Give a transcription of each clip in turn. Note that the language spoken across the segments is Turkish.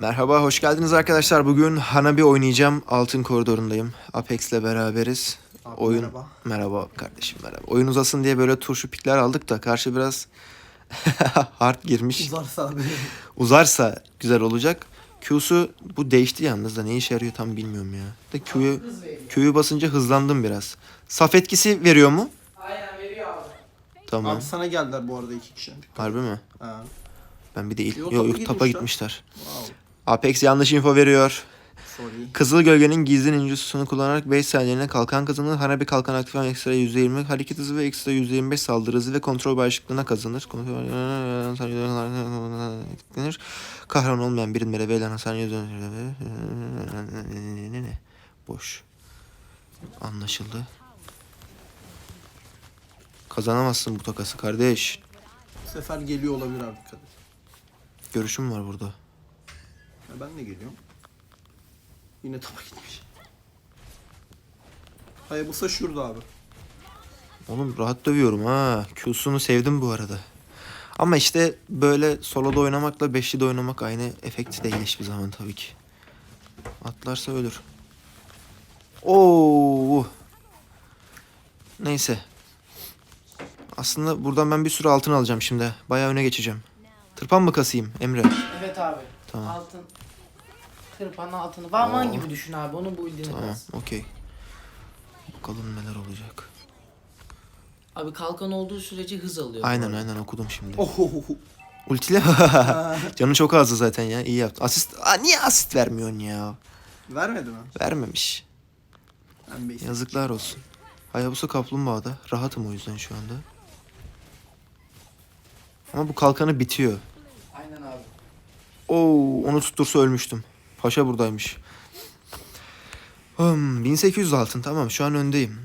Merhaba, hoş geldiniz arkadaşlar. Bugün Hanabi oynayacağım. Altın koridorundayım. Apex'le beraberiz. Abi Oyun merhaba. merhaba kardeşim merhaba. Oyun uzasın diye böyle turşu pikler aldık da karşı biraz hard girmiş. Uzarsa abi. Uzarsa güzel olacak. Q'su bu değişti yalnız da ne işe yarıyor tam bilmiyorum ya. Da Q'yu Q'yu basınca hızlandım biraz. Saf etkisi veriyor mu? Aynen veriyor abi. Tamam. Abi sana geldiler bu arada iki kişi. Harbi mi? Ha. Ben bir de ilk Yo, yok yok tapa gitmişler. gitmişler. Wow. Apex yanlış info veriyor. Sorry. Kızıl Gölge'nin gizli ninjutsusunu kullanarak 5 saniyeliğine kalkan kazanır. Hanabi kalkan aktifan ekstra %20 hareket hızı ve ekstra %25 saldırı hızı ve kontrol bağışıklığına kazanır. Kontrol. Kahraman olmayan birimlere verilen hasar %... Boş. Anlaşıldı. Kazanamazsın bu takası kardeş. Bu sefer geliyor olabilir abi et. Görüşüm var burada. Ya ben de geliyorum. Yine tapa gitmiş. Hayabusa şurada abi. Oğlum rahat dövüyorum ha. Q'sunu sevdim bu arada. Ama işte böyle soloda oynamakla beşli de oynamak aynı efekti değil hiçbir zaman tabii ki. Atlarsa ölür. Oo. Neyse. Aslında buradan ben bir sürü altın alacağım şimdi. Bayağı öne geçeceğim. Tırpan mı kasayım Emre? Evet abi. Tamam. Altın. Tırpanın altını. Varman Oo. gibi düşün abi. Onun bu ildiğini Tamam, kas. okey. Bakalım neler olacak. Abi kalkan olduğu sürece hız alıyor. Aynen aynen okudum şimdi. Oh. Ultile Canı çok azdı zaten ya. İyi yaptı. Asist Aa, niye asist vermiyorsun ya? Vermedi mi? Vermemiş. Ben. Yazıklar olsun. Hayabusa kaplumbağada. Rahatım o yüzden şu anda. Ama bu kalkanı bitiyor. Oo, onu tuttursa ölmüştüm. Paşa buradaymış. Hmm, 1800 altın tamam şu an öndeyim.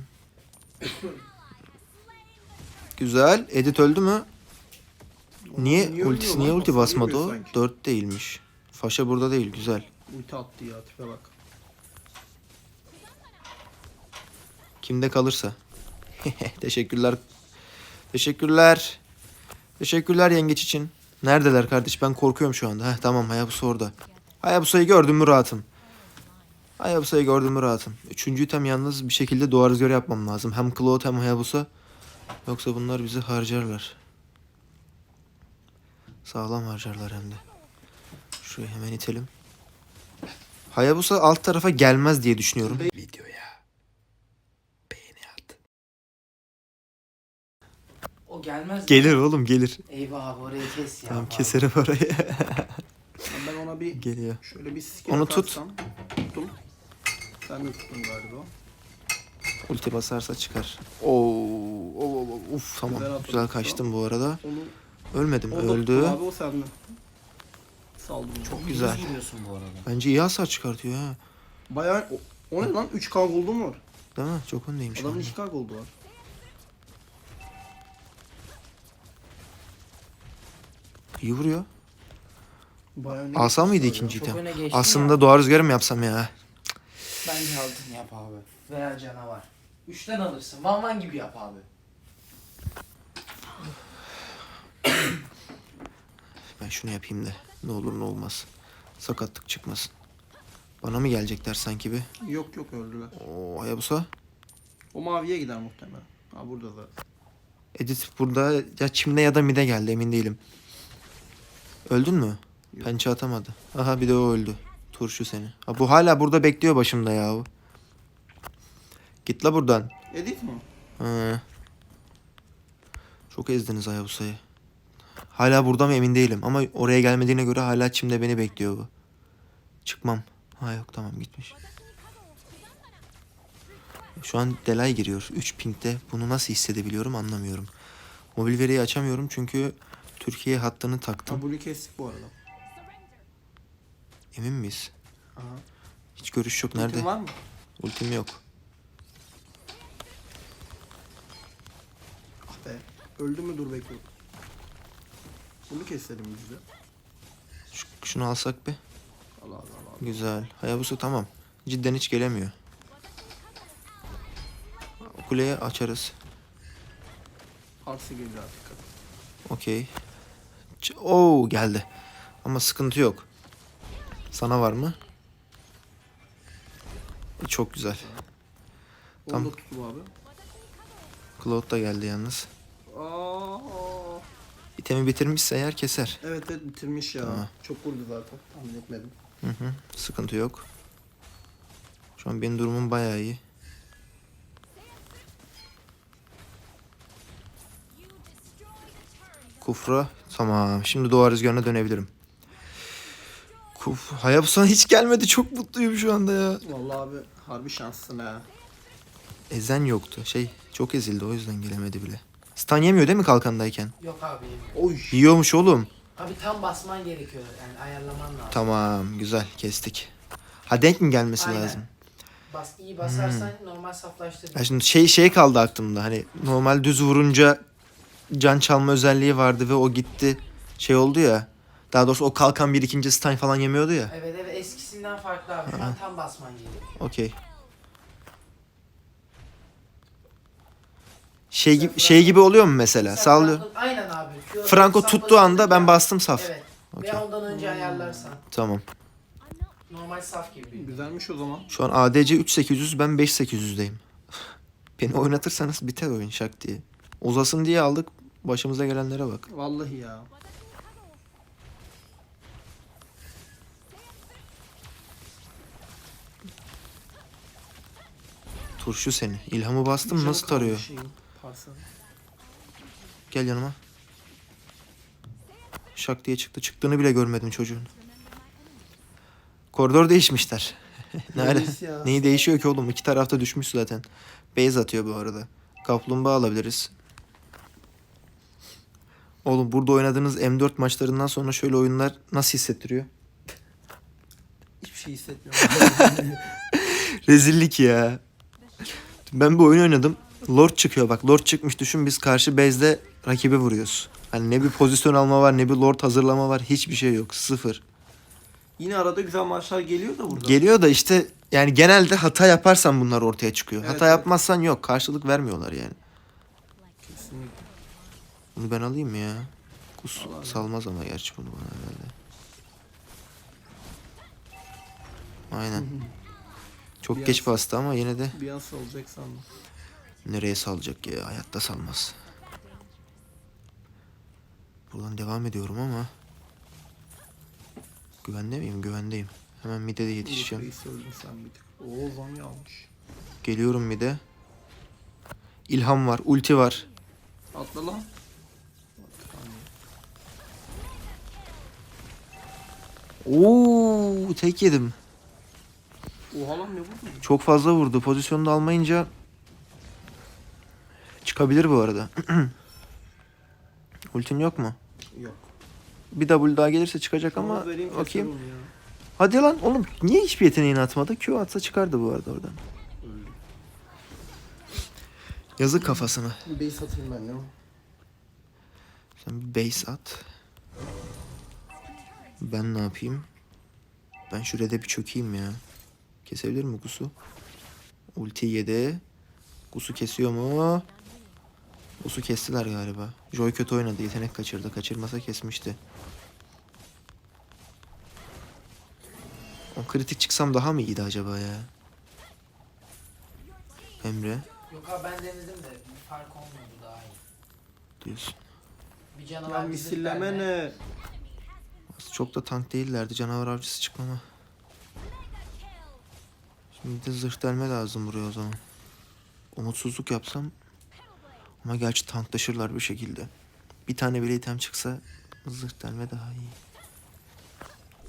Güzel. Edit öldü mü? Niye, Niye ultisi niye lan? ulti basmadı yemiyor o? sanki. 4 değilmiş. Faşa burada değil güzel. Ulti attı ya tipe bak. Kimde kalırsa. Teşekkürler. Teşekkürler. Teşekkürler yengeç için. Neredeler kardeş? Ben korkuyorum şu anda. Heh, tamam Hayabusa orada. Hayabusa'yı gördüm mü rahatım. Hayabusa'yı gördüm mü rahatım. Üçüncü item yalnız bir şekilde duvar rüzgarı yapmam lazım. Hem Claude hem Hayabusa. Yoksa bunlar bizi harcarlar. Sağlam harcarlar hem de. Şuraya hemen itelim. Hayabusa alt tarafa gelmez diye düşünüyorum. Videoya beğeni at. O gelmez. Gelir oğlum gelir. Eyvah abi orayı kes ya. Tamam abi. keserim orayı. Ben ona bir Geliyor. şöyle bir skill Onu tut. atarsam- Tuttum. Sen de tuttun galiba. Ulti basarsa çıkar. Oo, oo, oo, uf tamam. Güzel Güzel kaçtım bu arada. Onu Ölmedim. o da Öldü. tuttu Abi o sende. Saldım. Çok güzel. Hız vuruyorsun bu arada. Bence iyi hasar çıkartıyor ha. Bayağı o, o ne lan 3K gold'um var. Değil mi? Çok öndeyim şu Adamın anda. 2K gold'u var. İyi vuruyor. Alsam mıydı ikinci Çok item? öne geçtin Aslında ya. doğa rüzgarı mı yapsam ya? Bence altın yap abi. Veya canavar. Üçten alırsın. Van Van gibi yap abi. Ben şunu yapayım da. Ne olur ne olmaz. Sakatlık çıkmasın. Bana mı gelecekler sanki bir? Yok yok öldüler. Oo Hayabusa. O maviye gider muhtemelen. Ha burada da. Edit burada ya çimde ya da mide geldi emin değilim. Öldün mü? Pençe atamadı. Aha bir de o öldü. Turşu seni. Ha, bu hala burada bekliyor başımda yahu. Git la buradan. Edit mi? Hı. Çok ezdiniz Hayabusa'yı. Hala burada mı emin değilim ama oraya gelmediğine göre hala çimde beni bekliyor bu. Çıkmam. Ha yok tamam gitmiş. Şu an delay giriyor. 3 pingde. Bunu nasıl hissedebiliyorum anlamıyorum. Mobil veriyi açamıyorum çünkü Türkiye hattını taktım. Ha bunu kestik bu arada. Emin miyiz? Aha. Hiç görüş yok. Nerede? var mı? Ultim yok. Ah be. Öldü mü dur bekle. Bunu keselim biz de. Şu- şunu alsak bir. Allah Allah Allah. Güzel. Hayabusa tamam. Cidden hiç gelemiyor. Kuleyi açarız. Arsı geliyor artık. Okey. Oo geldi. Ama sıkıntı yok. Sana var mı? E, Çok güzel. Onu Tamam. da tuttum abi. Cloud da geldi yalnız. Aa, İtemi bitirmişse eğer keser. evet evet bitirmiş ya. Tamam. Çok vurdu zaten. Tahmin etmedim. Hı hı. Sıkıntı yok. Şu an benim durumum bayağı iyi. Kufra. Tamam. Şimdi doğa rüzgarına dönebilirim. Kuf. Hayabusa hiç gelmedi. Çok mutluyum şu anda ya. Vallahi abi harbi şanslısın ha. Ezen yoktu. Şey çok ezildi o yüzden gelemedi bile. Stun yemiyor değil mi kalkandayken? Yok abi. Oy. Yiyormuş oğlum. Abi tam basman gerekiyor. Yani ayarlaman lazım. Tamam güzel kestik. Ha denk mi gelmesi Aynen. lazım? Bas, iyi basarsan normal saflaştırır. Ya şimdi şey şey kaldı aklımda. Hani normal düz vurunca can çalma özelliği vardı ve o gitti. Şey oldu ya. Daha doğrusu o kalkan bir ikinci stun falan yemiyordu ya. Evet evet eskisinden farklı abi. Şu an tam basman gerekiyor. Okey. Şey gibi şey gibi oluyor mu mesela? Mesela Sallıyor. Franco- Aynen abi. Şu Franco saflaştırdık tuttuğu anda ben ya. bastım saf. Evet. Okey. Ve ondan önce ayarlarsan. Tamam. Normal saf gibi. Güzelmiş o zaman. Şu an ADC 3800 ben 5800'deyim. Beni oynatırsanız biter oyun şak diye. Uzasın diye aldık. Başımıza gelenlere bak. Vallahi ya. Turşu seni. İlhamı bastım Canı nasıl kaldı tarıyor? Gel yanıma. Şak diye çıktı. Çıktığını bile görmedim çocuğun. Koridor değişmişler. ne ala-. Neyi değişiyor ki oğlum? İki tarafta düşmüş zaten. Base atıyor bu arada. Kaplumbağa alabiliriz. Oğlum burada oynadığınız M4 maçlarından sonra şöyle oyunlar nasıl hissettiriyor? Hiçbir şey hissetmiyorum. Rezillik ya. Ben bir oyun oynadım. Lord çıkıyor bak. Lord çıkmış düşün biz karşı base'de rakibi vuruyoruz. Hani ne bir pozisyon alma var ne bir Lord hazırlama var. Hiçbir şey yok. Sıfır. Yine arada güzel maçlar geliyor da burada. Geliyor da işte yani genelde hata yaparsan bunlar ortaya çıkıyor. Evet, hata evet. yapmazsan yok. Karşılık vermiyorlar yani. Bunu ben alayım mı ya? Kus Al abi. salmaz ama gerçi bunu bana herhalde. Aynen. Çok Bir geç an- bastı ama yine de Bir an salacak sandım. nereye salacak ya? Hayatta salmaz. Buradan devam ediyorum ama güvende miyim? Güvendeyim. Hemen mid'e de yetişeceğim. Reis öldün sen bir tık. Oo zombi almış. Geliyorum mid'e. İlham var, ulti var. Atla lan. Oo, tek yedim. Oha lan ne vurdun? Çok fazla vurdu. Pozisyonda almayınca çıkabilir bu arada. Ultin yok mu? Yok. Bir W daha gelirse çıkacak Ama ama vereyim bakayım. ya. Hadi lan oğlum niye hiçbir yeteneğini atmadı? Q atsa çıkardı bu arada oradan. Öldü. Yazık kafasına. Bir base atayım ben ya. Sen bir base at. Ben ne yapayım? Ben şurada bir çökeyim ya. Kesebilir mi Gusu? Ulti yedi. Gusu kesiyor mu? Gusu kestiler galiba. Joy kötü oynadı. Yetenek kaçırdı. Kaçırmasa kesmişti. O kritik çıksam daha mı iyiydi acaba ya? Emre Yok abi ben denedim de bir fark olmadı daha iyi. diyorsun. Bir canavar Ya bizi misilleme ne? Çok da tank değillerdi. Canavar avcısı çıkmama. Şimdi de zırh delme lazım buraya o zaman. Umutsuzluk yapsam. Ama gerçi tanklaşırlar bir şekilde. Bir tane bile item çıksa zırh delme daha iyi.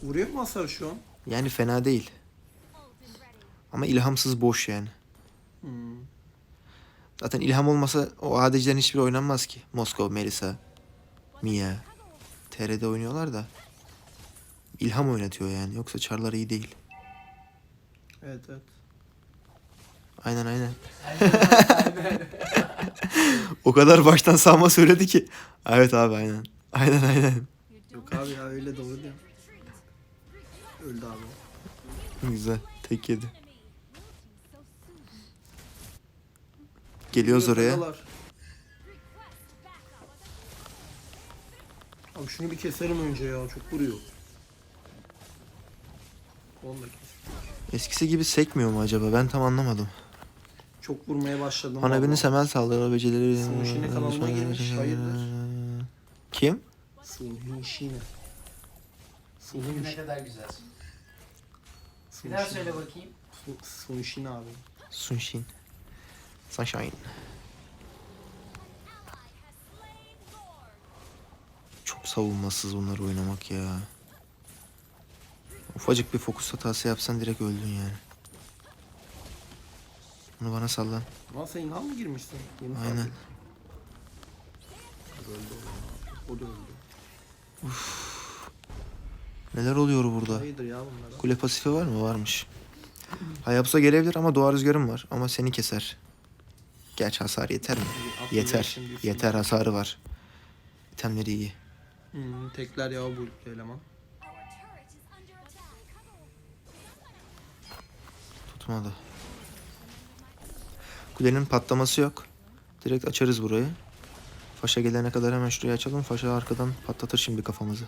Vuruyor mu hasar şu an? Yani fena değil. Ama ilhamsız boş yani. Hmm. Zaten ilham olmasa o ADC'lerin hiçbiri oynanmaz ki. Moskova, Melisa, Mia. TR'de oynuyorlar da. İlham oynatıyor yani. Yoksa çarlar iyi değil. Evet evet. Aynen aynen. O kadar baştan sağma söyledi ki. Evet abi aynen. Aynen aynen. Yok abi ya öyle doğru diyor. Öldü abi. Güzel. Tek yedi. Geliyoruz oraya. Abi şunu bir keserim önce ya çok vuruyor. Eskisi gibi sekmiyor mu acaba? Ben tam anlamadım. Çok vurmaya başladım. Hanabinin vallahi. semel saldırı becerileri... Sun Shin'e kanalıma girmiş, hayırdır? Kim? Sun Shine. Sun Ne kadar güzelsin. Bir daha söyle bakayım. Sun- Sun Shine abi. Sun Shin. Sunshine. Çok savunmasız bunları oynamak ya. Ufacık bir fokus hatası yapsan direkt öldün yani. Bunu bana sallan. Lan sen İlhan mı girmişsin? Yeni Aynen. fark ettim. Öldü o. O da öldü. Neler oluyor burada? Hayırdır ya? Kule pasifi var mı? Varmış. Hayabusa gelebilir ama doğa rüzgarım var. Ama seni keser. Gerçi hasar yeter mi? Yeter. Yeter hasarı var. İtemleri iyi. Hmm, tekler ya bu eleman. Tutmadı. Kulenin patlaması yok. Direkt açarız burayı. Faşa gelene kadar hemen şurayı açalım. Faşa arkadan patlatır şimdi kafamızı.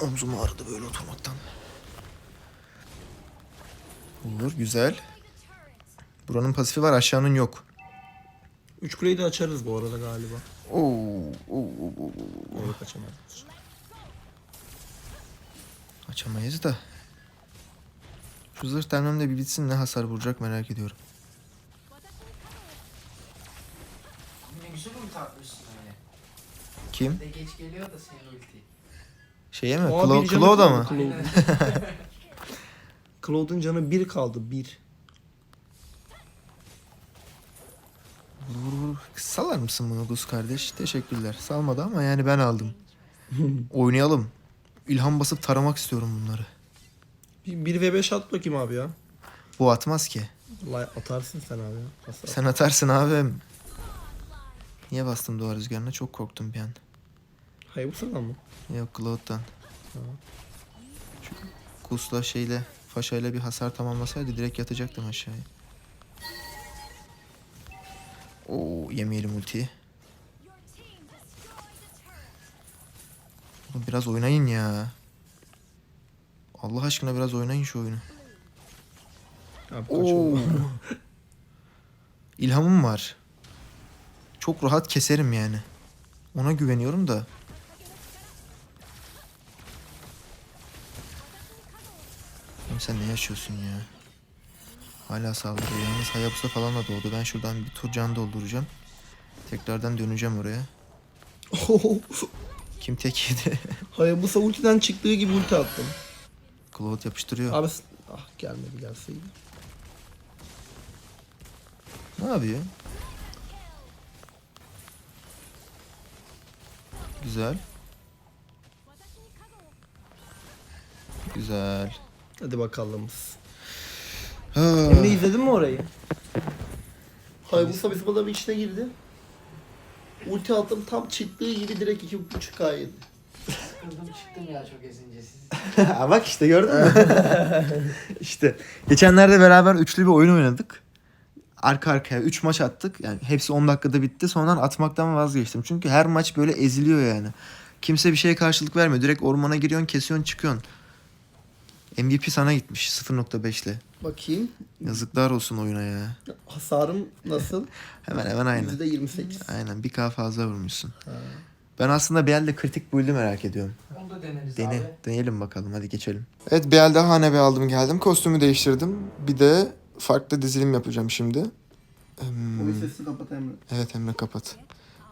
Omzum ağrıdı böyle oturmaktan. Olur güzel. Buranın pasifi var aşağının yok. Üç kuleyi de açarız bu arada galiba. Oo, oo, oo, oo. Orada. Açamayız da. Şu zırh delmem de bir bitsin ne hasar vuracak merak ediyorum. Ne güzel ulti atmışsın öyle. Kim? De geç geliyor da senin ulti. Şeye mi? Aa, Clo- bir canı Claw'da kaldı mı? Claw'da. Claude'un canı bir kaldı. Bir. Vur vur vur. Salar mısın bunu Gus kardeş? Teşekkürler. Salmadı ama yani ben aldım. Oynayalım. İlham basıp taramak istiyorum bunları. Bir, bir ve beş at bakayım abi ya. Bu atmaz ki. Vallahi atarsın sen abi ya. Sen atarsın abim. Niye bastım doğa rüzgarına? Çok korktum bir an. Hayır bu sana mı? Yok Cloud'dan. Şu Gus'la şeyle Faşa'yla bir hasar tamamlasaydı direkt yatacaktım aşağıya. Oo yemeyelim ultiyi. Oğlum biraz oynayın ya. Allah aşkına biraz oynayın şu oyunu. Abi Oo. İlhamım var. Çok rahat keserim yani. Ona güveniyorum da. Oğlum sen ne yaşıyorsun ya? Hala saldırıyor. Yalnız Hayabusa falan da doğdu. Ben şuradan bir tur can dolduracağım. Tekrardan döneceğim oraya. Kim tek yedi? Hayabusa ultiden çıktığı gibi ulti attım. Cloud yapıştırıyor. Abi ah gelmedi gelseydi. Ne yapıyor? Güzel. Güzel. Hadi bakalım. Ha. Emre izledin mi orayı? Hayabusa bizim adamın içine girdi. Ulti attım tam çıktığı gibi direkt iki buçuk K yedi. Kırdım çıktım ya çok ezince siz. Bak işte gördün mü? işte. Geçenlerde beraber üçlü bir oyun oynadık. Arka arkaya 3 maç attık. Yani hepsi 10 dakikada bitti. Sonra atmaktan vazgeçtim. Çünkü her maç böyle eziliyor yani. Kimse bir şeye karşılık vermiyor. Direkt ormana giriyorsun, kesiyorsun, çıkıyorsun. MVP sana gitmiş 0.5 ile. Bakayım. Yazıklar olsun oyuna ya. Hasarım nasıl? Hemen hemen aynı. Yüzde 28. Aynen bir K fazla vurmuşsun. Ha. Ben aslında bir elde kritik build'i merak ediyorum. Onu da deneriz Dene, abi. deneyelim bakalım hadi geçelim. Evet bir el daha hanebe aldım geldim. Kostümü değiştirdim. Bir de farklı dizilim yapacağım şimdi. Hmm, sesini kapat Emre. evet Emre kapat.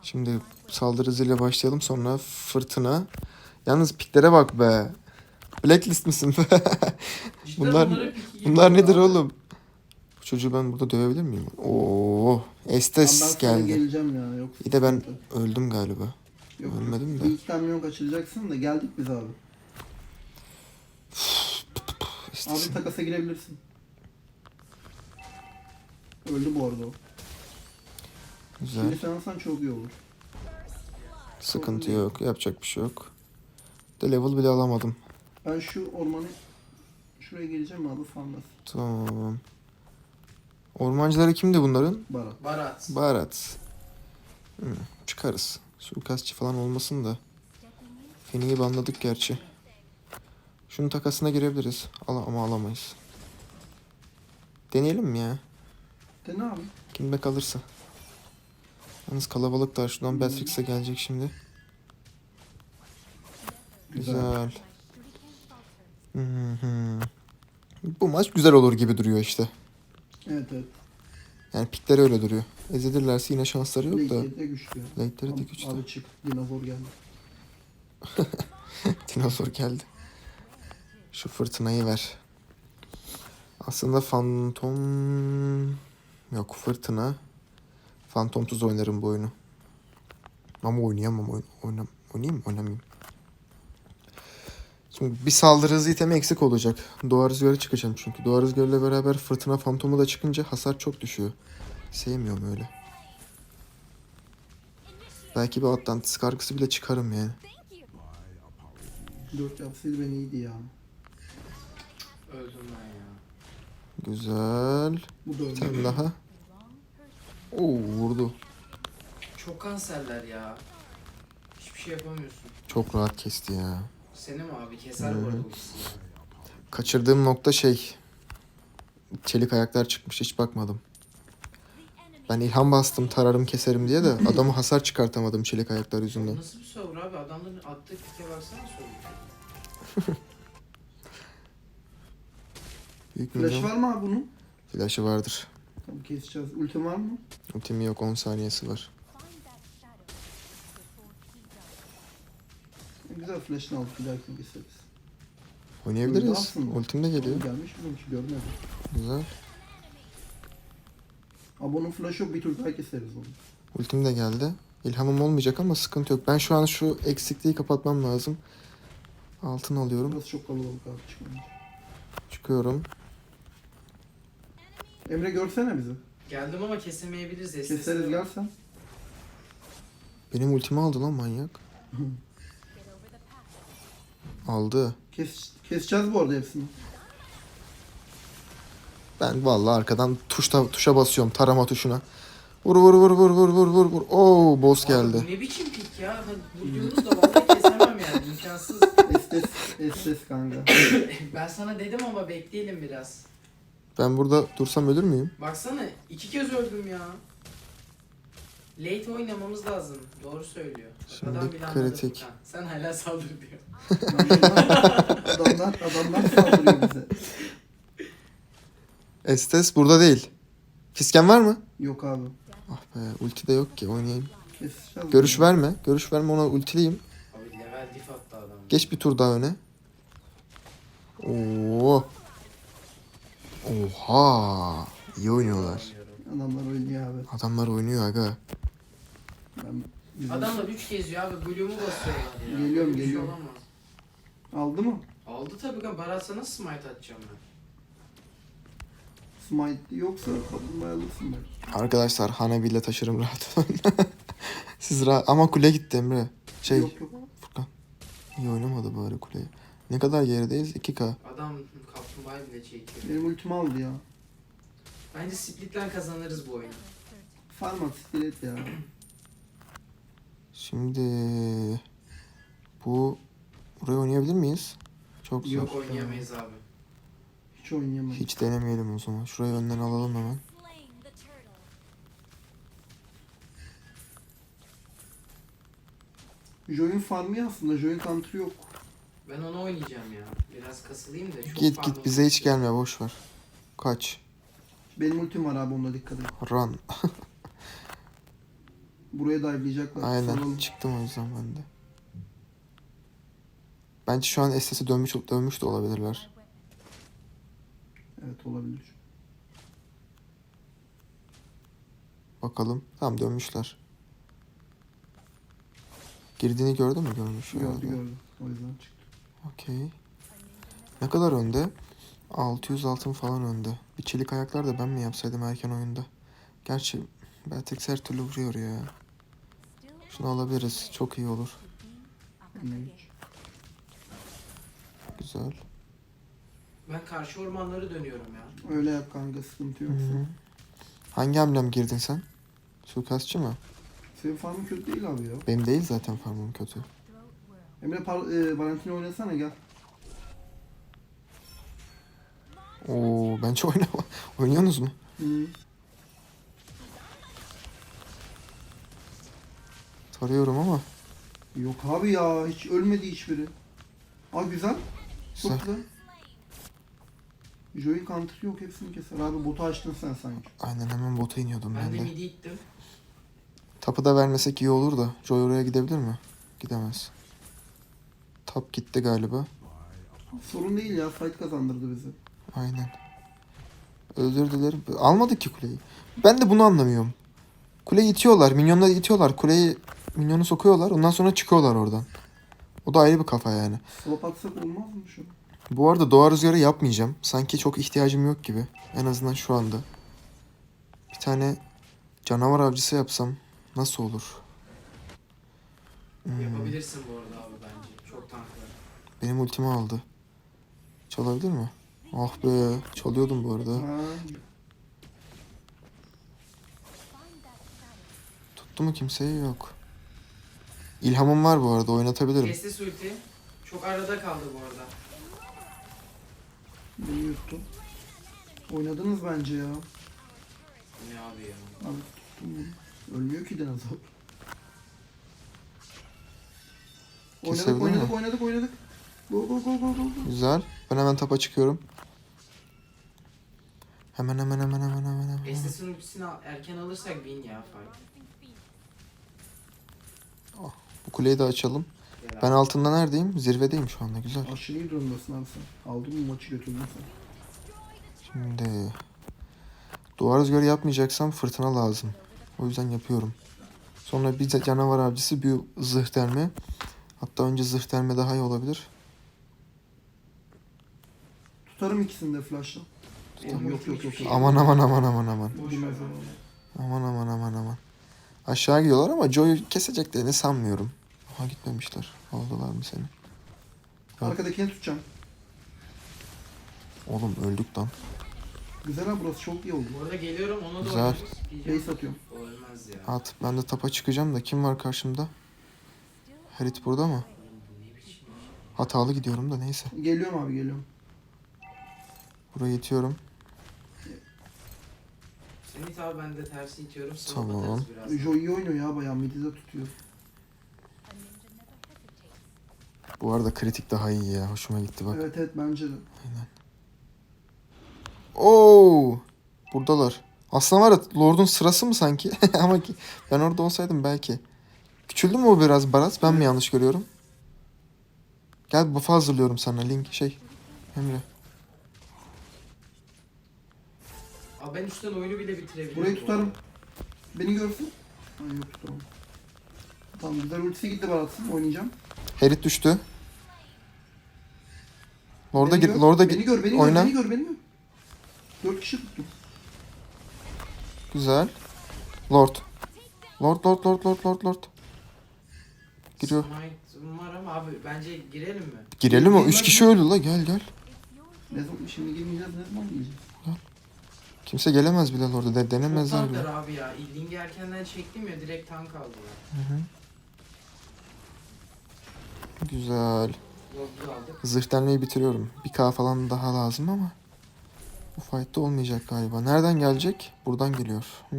Şimdi saldırı hızıyla başlayalım sonra fırtına. Yalnız piklere bak be. Blacklist misin? Cidden bunlar bunlar nedir abi. oğlum? Bu çocuğu ben burada dövebilir miyim? Oo, Estes geldi. geleceğim ya. Yok. İyi de ben öldüm galiba. Yok, ölmedim de. İki kamyon kaçıracaksın da geldik biz abi. Abi takasa girebilirsin. Öldü bu arada o. Güzel. Şimdi sen alsan çok iyi olur. Sıkıntı yok. Yapacak bir şey yok. De level bile alamadım. Ben şu ormanı şuraya geleceğim abi fandas. Tamam. Ormancıları kimdi bunların? Barat. Barat. Baharat. Hı, çıkarız. Suikastçı falan olmasın da. Feni'yi banladık gerçi. Şunun takasına girebiliriz. Al ama alamayız. Deneyelim mi ya? Dene abi. Kimde kalırsa. Yalnız kalabalıklar. Şuradan Beatrix'e gelecek şimdi. Güzel. Hı hı. Bu maç güzel olur gibi duruyor işte. Evet evet. Yani pikleri öyle duruyor. Ezilirlerse yine şansları yok da. Late'de güçlü. Late'leri de güçlü. Abi çık. Dinozor geldi. Dinozor geldi. Şu fırtınayı ver. Aslında fantom... Yok fırtına. Fantom tuz oynarım bu oyunu. Ama oynayamam. Oyn oynam oynayayım mı? Oynamayayım. Şimdi bir saldırı hızı itemi eksik olacak. Doğa rüzgarı çıkacağım çünkü. Doğa rüzgarıyla beraber fırtına fantomu da çıkınca hasar çok düşüyor. Sevmiyorum öyle. Belki bir Atlantis kargısı bile çıkarım yani. 4 yapsaydı ben iyiydi ya. Öldüm ben ya. Güzel. Bu da Bir tane daha. Oo vurdu. Çok kanserler ya. Hiçbir şey yapamıyorsun. Çok rahat kesti ya. Seni mi abi keser bu arada. Kaçırdığım nokta şey. Çelik ayaklar çıkmış hiç bakmadım. Ben ilham bastım tararım keserim diye de adamı hasar çıkartamadım çelik ayaklar yüzünden. Nasıl bir server abi? Adamların attığı pike baksana. Büyük Flash var mı abi bunun? flash'ı vardır. Tamam keseceğiz. Ultim var mı? Ultimi yok 10 saniyesi var. Güzel flash'ını alıp giderken keseriz. Oynayabiliriz. aslında. Ultim de geliyor. Gelmiş bizimki görmedim. Güzel. Abi onun flash'ı yok bir tur daha keseriz onu. Ultim de geldi. İlhamım olmayacak ama sıkıntı yok. Ben şu an şu eksikliği kapatmam lazım. Altın alıyorum. Burası çok kalabalık abi çıkmayınca. Çıkıyorum. Emre görsene bizi. Geldim ama kesemeyebiliriz. SS'de Keseriz var. gelsen. Benim ultimi aldı lan manyak. Aldı. Kes, keseceğiz bu arada hepsini. Ben vallahi arkadan tuşta tuşa basıyorum tarama tuşuna. Vur vur vur vur vur vur vur vur. Oo boss Abi geldi. Bu ne biçim pik ya? Ben vuruyoruz da vallahi kesemem yani. imkansız. Estes, estes kanka. ben sana dedim ama bekleyelim biraz. Ben burada dursam ölür müyüm? Baksana iki kez öldüm ya. Late oynamamız lazım. Doğru söylüyor. Bak, Şimdi adam bile anladı kritik. Furkan. Sen hala saldır diyor. adamlar, adamlar saldırıyor bize. Estes burada değil. Fisken var mı? Yok abi. Ah be ulti de yok ki oynayayım. Keseceğiz. Görüş bunu. verme. Görüş verme ona ultileyim. Abi level diff attı adam. Geç bir tur daha öne. Oo. Oha. İyi oynuyorlar. Adamlar oynuyor abi. Adamlar oynuyor aga. Ben, bizim- Adamlar 3 geziyor abi. Basıyorlar ya. Geliyorum, Böyle bir şey geliyorum. olamaz. Aldı mı? Aldı tabii kan. Baratsa nasıl smite atacağım ben? Smite yoksa kaplumbağa alırsın belki. Arkadaşlar Hanabi ile taşırım rahat olun. Siz rahat ama kule gitti Emre. Şey Yok yok. Furkan. İyi oynamadı bari kuleyi. Ne kadar gerideyiz? 2K. Adam kaplumbağayı bile çekiyor. Benim ultimi aldı ya. Bence splitten kazanırız bu oyunu. Farmat stilet ya. Şimdi bu buraya oynayabilir miyiz? Çok zor. Yok oynayamayız abi. Hiç oynayamadım. Hiç denemeyelim o zaman. Şurayı önden alalım hemen. Joy'un farmı aslında. Joy'un counter'ı yok. Ben onu oynayacağım ya. Biraz kasılayım da. Çok Git git bize hiç gelme boş ver. Kaç. Benim ultim var abi onda dikkat et. Run. Buraya dive'layacaklar. Aynen. Saralım. Çıktım o yüzden ben de. Bence şu an SS'i dönmüş, dönmüş de olabilirler. Evet olabilir. Bakalım. Tamam dönmüşler. Girdiğini gördü mü? Görmüş. Gördü herhalde. gördü. O yüzden çıktı. Okey. Ne kadar önde? 600 altın falan önde. Bir çelik ayaklar da ben mi yapsaydım erken oyunda? Gerçi Beatrix her türlü vuruyor ya. Şunu alabiliriz. Çok iyi olur. Güzel. Ben karşı ormanları dönüyorum ya. Öyle yap kanka sıkıntı yok. Hı. Hangi hamlem girdin sen? Suikastçı mı? Senin farmın kötü değil abi ya. Benim değil zaten farmım kötü. Emre par e, Valentino oynasana gel. Oo bence oyna oynuyorsunuz mu? Hı. Tarıyorum ama. Yok abi ya hiç ölmedi hiçbiri. Aa güzel. Çok Güzel. güzel. Joy'un counter yok hepsini keser. Abi botu açtın sen sanki. Aynen hemen bota iniyordum Ben ben de de. midi ittim. Tapı da vermesek iyi olur da. Joy oraya gidebilir mi? Gidemez. Tap gitti galiba. Sorun değil ya fight kazandırdı bizi. Aynen. Özür dilerim. Almadık ki kuleyi. Ben de bunu anlamıyorum. Kuleyi itiyorlar. Minyonları itiyorlar. Kuleyi minyonu sokuyorlar. Ondan sonra çıkıyorlar oradan. O da ayrı bir kafa yani. Swap atsak olmaz mı şu? Bu arada doğa rüzgarı yapmayacağım. Sanki çok ihtiyacım yok gibi. En azından şu anda. Bir tane canavar avcısı yapsam nasıl olur? Hmm, Yapabilirsin bu arada abi bence. Çok tank var. benim ultimi aldı. Çalabilir mi? Ah be. Çalıyordum bu arada. Ha, Tuttu mu kimseyi? Yok. İlhamım var bu arada. Oynatabilirim. Kesti sulti. Çok arada kaldı bu arada. beni yuttu. Oynadınız bence ya. Ne abi ya? Abi tuttum bunu. Ölmüyor ki dinozor. Oynadık Kesebilir oynadık mi? oynadık oynadık. Go go go go go. go. Güzel. Ben hemen tapa çıkıyorum. Hemen hemen hemen hemen hemen hemen. Esnes'in ultisini al- erken alırsak win ya fight. Bu kuleyi de açalım. Ben altında neredeyim? Zirvedeyim şu anda. Güzel. Aşırı iyi durumdasın abi sen. Aldın mı maçı götürdün sen. Şimdi duvar rüzgarı yapmayacaksam fırtına lazım. O yüzden yapıyorum. Sonra bir canavar avcısı bir zırh delme. Hatta önce zırh delme daha iyi olabilir. Tutarım ikisini de flashla. Yok yok yok. Aman aman aman aman aman. Boş ver. Aman aman aman aman. Aşağı gidiyorlar ama Joe'yu keseceklerini sanmıyorum. Aha gitmemişler. Aldılar mı seni? Yok. Arkadakini tutacağım. Oğlum öldük lan. Güzel ha burası çok iyi oldu. Bu arada geliyorum onu da Güzel. oynarız. Diyeceğim. Base atıyorum. O ölmez ya. At ben de tapa çıkacağım da kim var karşımda? Harit burada mı? Hatalı gidiyorum da neyse. Geliyorum abi geliyorum. Burayı itiyorum. Semih abi ben de tersi itiyorum. Tamam. atarız biraz. Jo iyi oynuyor ya bayağı midi de tutuyor. Bu arada kritik daha iyi ya. Hoşuma gitti bak. Evet evet bence de. Oo! Buradalar. Aslında var ya Lord'un sırası mı sanki? Ama ki ben orada olsaydım belki. Küçüldü mü o biraz Baraz? Ben mi yanlış görüyorum? Gel buff'a hazırlıyorum sana link şey. Emre. Abi ben üstten oyunu bile bitirebilirim. Burayı bu tutarım. arada. Beni görsün. Ay yok tutamam. Tamam güzel ultisi gitti baratsın oynayacağım. Herit düştü. Lord'a Beni gir, gör, Lord'a Beni gir. gör, beni Oyna. gör, beni gör, beni gör. Dört kişi tuttum. Güzel. Lord. Lord, Lord, Lord, Lord, Lord, Lord. Giriyor. Smite var ama abi bence girelim mi? Girelim o. Üç kişi mi? öldü la. Gel gel. Ne zaman şimdi girmeyeceğiz, ne zaman gireceğiz? Kimse gelemez bile Lord'a. De, Çok denemezler bile. abi ya. Ling'i erkenden çektim ya direkt tank aldılar. Hı hı. Güzel. Zırhlenmeyi bitiriyorum. Bir K falan daha lazım ama bu fight'ta olmayacak galiba. Nereden gelecek? Buradan geliyor. Hmm.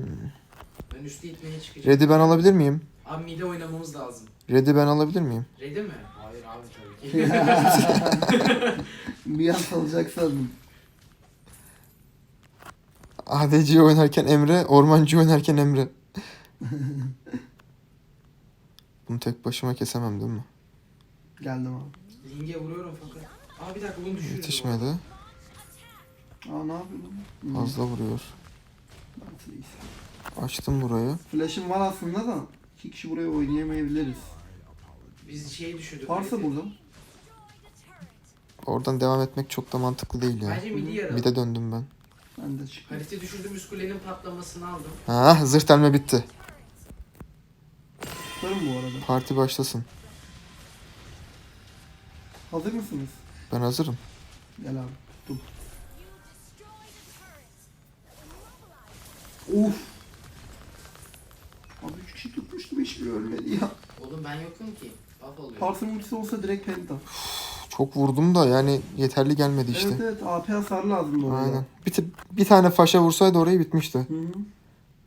Ben üstü itmeye çıkacağım. Red'i ben alabilir miyim? Abi mide oynamamız lazım. Red'i ben alabilir miyim? Ready mi? Hayır abi tabii ki. Bir an salacak sandım. ADC oynarken Emre, Ormancı oynarken Emre. Bunu tek başıma kesemem değil mi? Geldim abi. Ling'e vuruyorum fakat. Aa bir dakika bunu düşürdüm. Yetişmedi. Aa ne yapıyorsun? Hmm, Fazla vuruyor. Açtım burayı. Flash'ım var aslında da iki kişi buraya oynayamayabiliriz. Biz şeyi düşürdük. Varsa burada. Oradan devam etmek çok da mantıklı değil ya. Bence midi yaralım. Bir de döndüm ben. Ben de çıktım. Harita düşürdüm üst kulenin patlamasını aldım. Ha, zırh delme bitti. Tutarım bu arada. Parti başlasın. Hazır mısınız? Ben hazırım. Gel abi. Tuttum. Of. Abi üç kişi tutmuştum hiçbiri ölmedi ya. Oğlum ben yokum ki. Buff alıyorum. Pars'ın ultisi olsa direkt penta. Çok vurdum da yani yeterli gelmedi işte. Evet evet AP hasar lazım orada. Aynen. Bir, bir tane faşa vursaydı orayı bitmişti. Hı hı.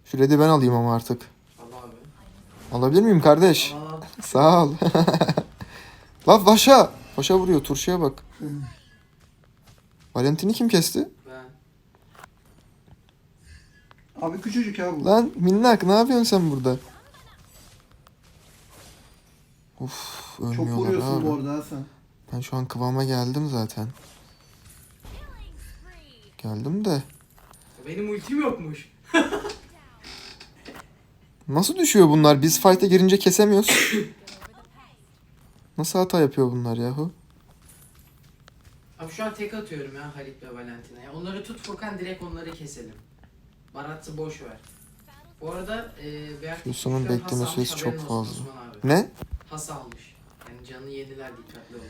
Şu red'i ben alayım ama artık. Al abi. Alabilir miyim kardeş? Al. Sağ ol. Lan Vaşa. Vaşa vuruyor. Turşuya bak. Valentin'i kim kesti? Ben. Abi küçücük ya bu. Lan minnak ne yapıyorsun sen burada? Uf Çok ölmüyorlar vuruyorsun abi. bu arada ha sen. Ben şu an kıvama geldim zaten. Geldim de. Benim ultim yokmuş. Nasıl düşüyor bunlar? Biz fight'a girince kesemiyoruz. Nasıl hata yapıyor bunlar yahu? Abi şu an tek atıyorum ya Halit ve Valentina'ya. Onları tut Furkan direkt onları keselim. Barat'ı boş ver. Bu arada e, Q'sunun üçten bekleme süresi çok fazla. Ne? Has almış. Yani canı yediler dikkatli olun.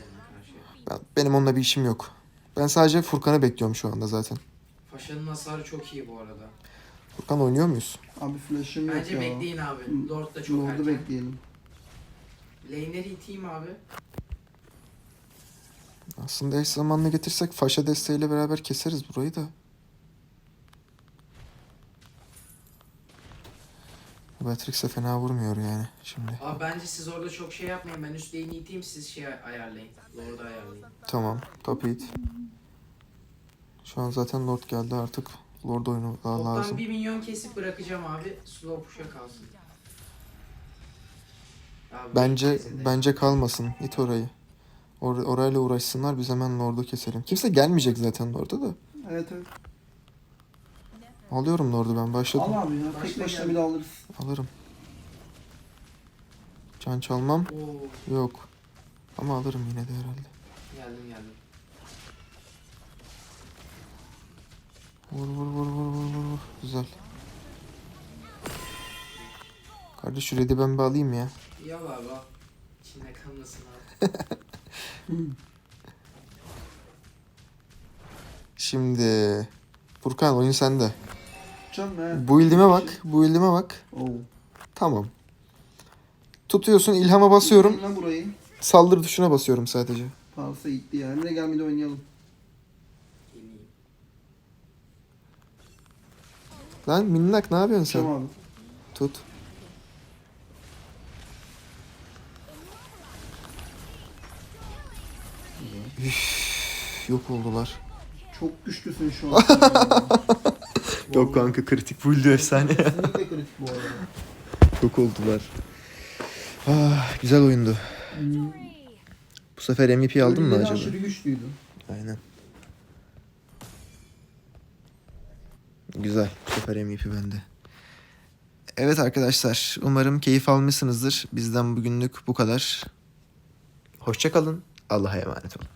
Ben, benim onunla bir işim yok. Ben sadece Furkan'ı bekliyorum şu anda zaten. Paşa'nın hasarı çok iyi bu arada. Furkan oynuyor muyuz? Abi flash'ım yok Bence ya. bekleyin abi. Lord da çok Lord'u erken. bekleyelim. Lane'leri iteyim abi. Aslında eş zamanlı getirsek faşa desteğiyle beraber keseriz burayı da. Beatrix de fena vurmuyor yani şimdi. Abi bence siz orada çok şey yapmayın. Ben üst lane'i iteyim siz şey ayarlayın. Lord'u ayarlayın. Tamam. Top it. Şu an zaten Lord geldi artık. Lord oyunu daha Toplam lazım. bir milyon kesip bırakacağım abi. Slow push'a kalsın. Abi Bence bence kalmasın. İt orayı. Or orayla uğraşsınlar biz hemen Lord'u keselim. Kimse gelmeyecek zaten Lord'a da. Evet evet. Alıyorum Lord'u ben başladım. Al abi ya. Tek başına bile alırız. Alırım. Can çalmam. Oo, Yok. Ama alırım yine de herhalde. geldim geldim. Vur vur vur vur vur vur vur. Güzel. Kardeş şu red'i ben bir alayım ya. Abi al. İçinde kalmasın abi. Şimdi Furkan oyun sende. Can ne? Bu ildime bak. Bu ildime bak. Oo. Tamam. Tutuyorsun ilhama basıyorum. Lan burayı. Saldırı tuşuna basıyorum sadece. Parsa gitti ya. Emre gel bir de oynayalım. Lan minnak ne yapıyorsun sen? Tamam abi. Tut. Üf, yok oldular. Çok güçlüsün şu an. Yok kanka kritik buldü efsane. Kesinlikle kritik bu arada. yok oldular. Ah, güzel oyundu. Hmm. Bu sefer MVP aldın mı Ölümleri acaba? Aşırı güçlüydü. Aynen. Güzel. Bu sefer MVP bende. Evet arkadaşlar. Umarım keyif almışsınızdır. Bizden bugünlük bu kadar. Hoşçakalın. Allah'a emanet olun.